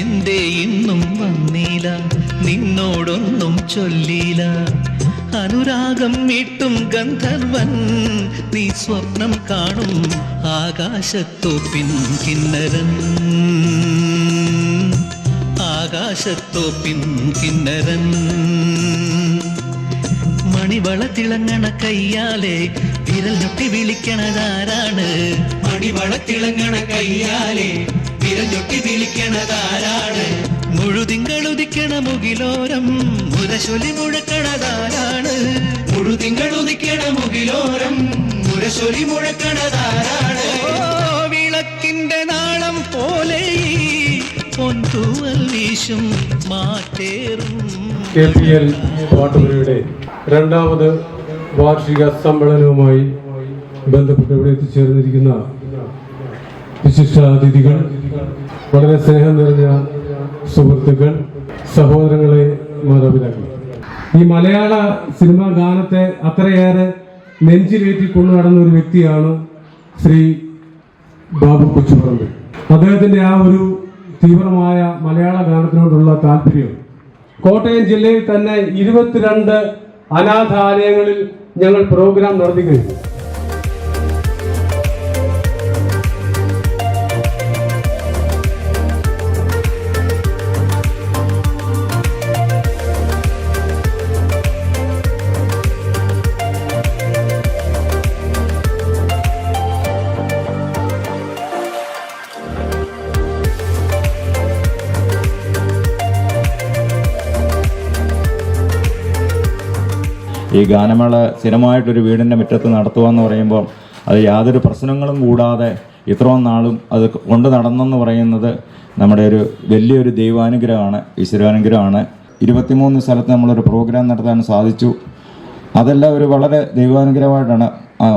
എന്തേ ഇന്നും വന്നീല? നിന്നോടൊന്നും ചൊല്ലില്ല അനുരാഗം വീട്ടും ഗന്ധർവൻ നീ സ്വപ്നം കാണും ആകാശത്തോപ്പിൻ കിന്നരൻ. ആകാശത്തോപ്പിൻ കിന്നരൻ. മണിവള തിളങ്ങണ കയ്യാലെ വിരൽ ഞൊട്ടി വിളിക്കണതാരാണ്? മണിവള തിളങ്ങണ കയ്യാലെ വിരഞ്ഞൊട്ടി വിളിക്കണതാരാണ്? മുഴുതിങ്കളുദിക്കണ മുകിലോരം മുരശൊലി മുഴക്കണതാരാണ്? മുഴുതിങ്കളുദിക്കണ മുകിലോരം മുരശൊലി മുഴക്കണതാരാണ്? വിളക്കിന്റെ നാളം പോലെ ഈ പാട്ടുപുരയുടെ രണ്ടാമത് വാർഷിക സമ്മേളനവുമായി ബന്ധപ്പെട്ട് ഇവിടെ എത്തിച്ചേർന്നിരിക്കുന്ന വിശിഷ്ടാതിഥികൾ വളരെ സ്നേഹം നിറഞ്ഞ സുഹൃത്തുക്കൾ സഹോദരങ്ങളെ മാതാപിതാക്കൾ. ഈ മലയാള സിനിമാ ഗാനത്തെ അത്രയേറെ നെഞ്ചിലേറ്റി കൊണ്ടു നടന്ന ഒരു വ്യക്തിയാണ് ശ്രീ ബാബു കൊച്ചുപറമ്പ് അദ്ദേഹത്തിന്റെ ആ ഒരു തീവ്രമായ മലയാള ഗാനത്തിനോടുള്ള താല്പര്യം. കോട്ടയം ജില്ലയിൽ തന്നെ ഇരുപത്തിരണ്ട് അനാഥാലയങ്ങളിൽ ഞങ്ങൾ പ്രോഗ്രാം നടത്തി കഴിഞ്ഞു ഈ ഗാനമേള സ്ഥിരമായിട്ടൊരു വീടിന്റെ മുറ്റത്ത് നടത്തുക എന്ന് പറയുമ്പോൾ അത് യാതൊരു പ്രശ്നങ്ങളും കൂടാതെ ഇത്രയും നാളും അത് കൊണ്ട് നടന്നെന്ന് പറയുന്നത് നമ്മുടെ ഒരു വലിയൊരു ദൈവാനുഗ്രഹമാണ് ഈശ്വരാനുഗ്രഹമാണ്. ഇരുപത്തിമൂന്ന് സ്ഥലത്ത് നമ്മളൊരു പ്രോഗ്രാം നടത്താൻ സാധിച്ചു. അതെല്ലാം ഒരു വളരെ ദൈവാനുഗ്രഹമായിട്ടാണ്.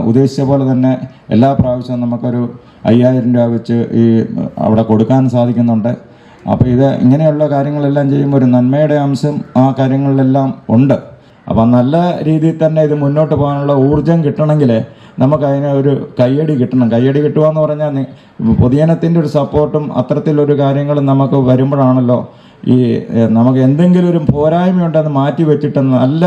ഉദ്ദേശിച്ച പോലെ തന്നെ എല്ലാ പ്രാവശ്യവും നമുക്കൊരു അയ്യായിരം രൂപ വെച്ച് ഈ അവിടെ കൊടുക്കാൻ സാധിക്കുന്നുണ്ട്. അപ്പോൾ ഇത് ഇങ്ങനെയുള്ള കാര്യങ്ങളെല്ലാം ചെയ്യുമ്പോൾ ഒരു നന്മയുടെ അംശം ആ കാര്യങ്ങളിലെല്ലാം ഉണ്ട്. അപ്പം നല്ല രീതിയിൽ തന്നെ ഇത് മുന്നോട്ട് പോകാനുള്ള ഊർജം കിട്ടണമെങ്കിൽ നമുക്ക് ഒരു കയ്യടി കിട്ടണം. കയ്യടി കിട്ടുക എന്ന് പറഞ്ഞാൽ പൊതുജനത്തിന്റെ ഒരു സപ്പോർട്ടും അത്തരത്തിലൊരു കാര്യങ്ങളും നമുക്ക് വരുമ്പോഴാണല്ലോ ഈ നമുക്ക് എന്തെങ്കിലും ഒരു പോരായ്മയുണ്ടെന്ന് മാറ്റി വെച്ചിട്ട് നല്ല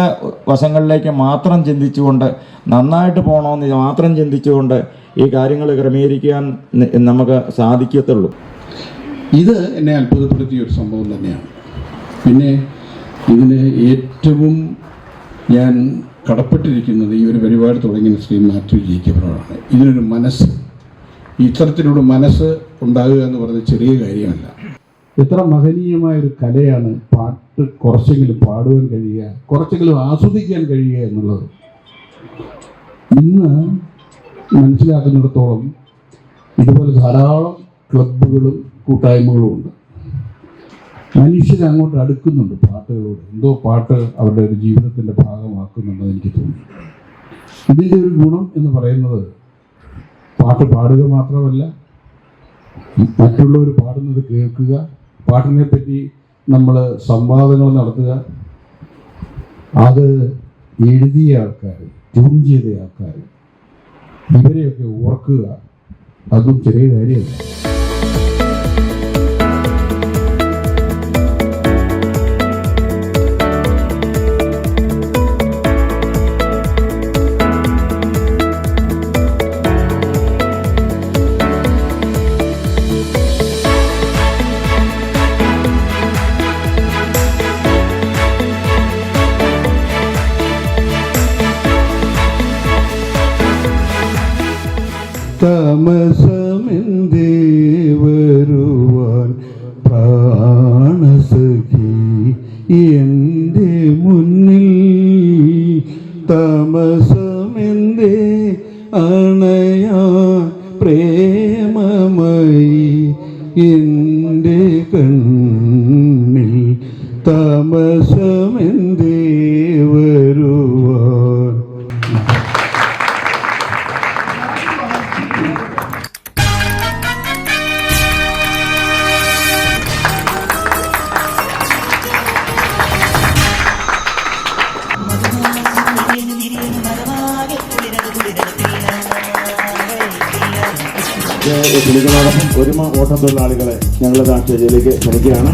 വശങ്ങളിലേക്ക് മാത്രം ചിന്തിച്ചുകൊണ്ട് നന്നായിട്ട് പോകണമെന്ന് മാത്രം ചിന്തിച്ചുകൊണ്ട് ഈ കാര്യങ്ങൾ ക്രമീകരിക്കാൻ നമുക്ക് സാധിക്കത്തുള്ളൂ. ഇത് എന്നെ അത്ഭുതപ്പെടുത്തിയ ഒരു സംഭവം തന്നെയാണ്. പിന്നെ ഇതിന് ഏറ്റവും ഞാൻ കടപ്പെട്ടിരിക്കുന്നത് ഈ ഒരു പരിപാടി തുടങ്ങിയ ശ്രീ മാത്യു ജയിക്കവരോടാണ് ഇതിനൊരു മനസ്സ്. ഇത്തരത്തിലൊരു മനസ്സ് ഉണ്ടാകുക എന്ന് പറയുന്നത് ചെറിയ കാര്യമല്ല. എത്ര മഹനീയമായ ഒരു കലയാണ് പാട്ട് കുറച്ചെങ്കിലും പാടുവാൻ കഴിയുക കുറച്ചെങ്കിലും ആസ്വദിക്കാൻ കഴിയുക എന്നുള്ളത്. ഇന്ന് മനസ്സിലാക്കുന്നിടത്തോളം ഇതുപോലെ ധാരാളം ക്ലബുകളും കൂട്ടായ്മകളും ഉണ്ട്. മനുഷ്യർ അങ്ങോട്ട് അടുക്കുന്നുണ്ട് പാട്ടുകളോട്. എന്തോ പാട്ട് അവരുടെ ഒരു ജീവിതത്തിന്റെ ഭാഗമാക്കുന്നുണ്ടെന്ന് എനിക്ക് തോന്നി ഇതിന്റെ ഒരു ഗുണം എന്ന് പറയുന്നത് പാട്ട് പാടുക മാത്രമല്ല മറ്റുള്ളവർ പാടുന്നത് കേൾക്കുക പാട്ടിനെ പറ്റി നമ്മൾ സംവാദങ്ങൾ നടത്തുക. അത് എഴുതിയ ആൾക്കാർ ട്യൂൺ ചെയ്ത ആൾക്കാർ ഇവരെയൊക്കെ ഓർക്കുക. അതും ചെറിയ കാര്യമല്ല. തമസമെന്തേ വരുവാൻ പ്രാണസഖി എന്റെ മുന്നിൽ. തമസമെന്തേ അണയാ പ്രേമമായി എന്റെ കണ്ണിൽ. തമസമെന്തേ പുലികളോടൊപ്പം ഒരുമ ഓട്ടം തൊഴിലാളികളെ ഞങ്ങളുടെ ആശയത്തിലേക്ക് ക്ഷണിക്കുകയാണ്.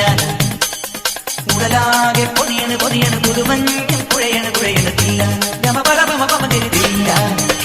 തില്ലാന ഉടലാകെ പൊതിയണ് പൊതിയണ് പുതുമഞ്ഞ പുഴയണ് പുഴയണ് നമ പരമ പമ തിരുതില്ലാന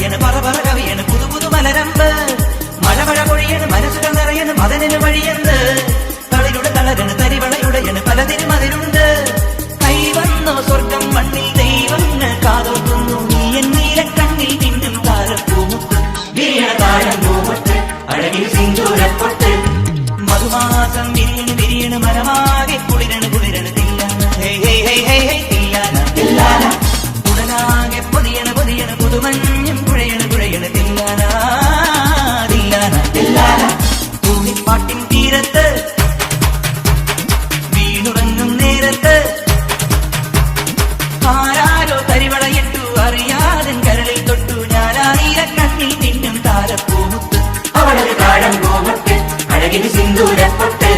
നിറയണ് പറ പറ കവിയണ്. പുതു പുതു മലരമ്പ്. മഴ മഴ പൊഴിയണ് മനസ്സുകൾ നിറയണ് മതനിന് വഴിയെന്ന് തളിയുടെ തളരണ് തരിവളയുടയണ് പലതിനും അതിലുണ്ട് കൈ വന്നോ സ്വർഗം മണ്ണിൽ తగిలి సింధూర పొట్ట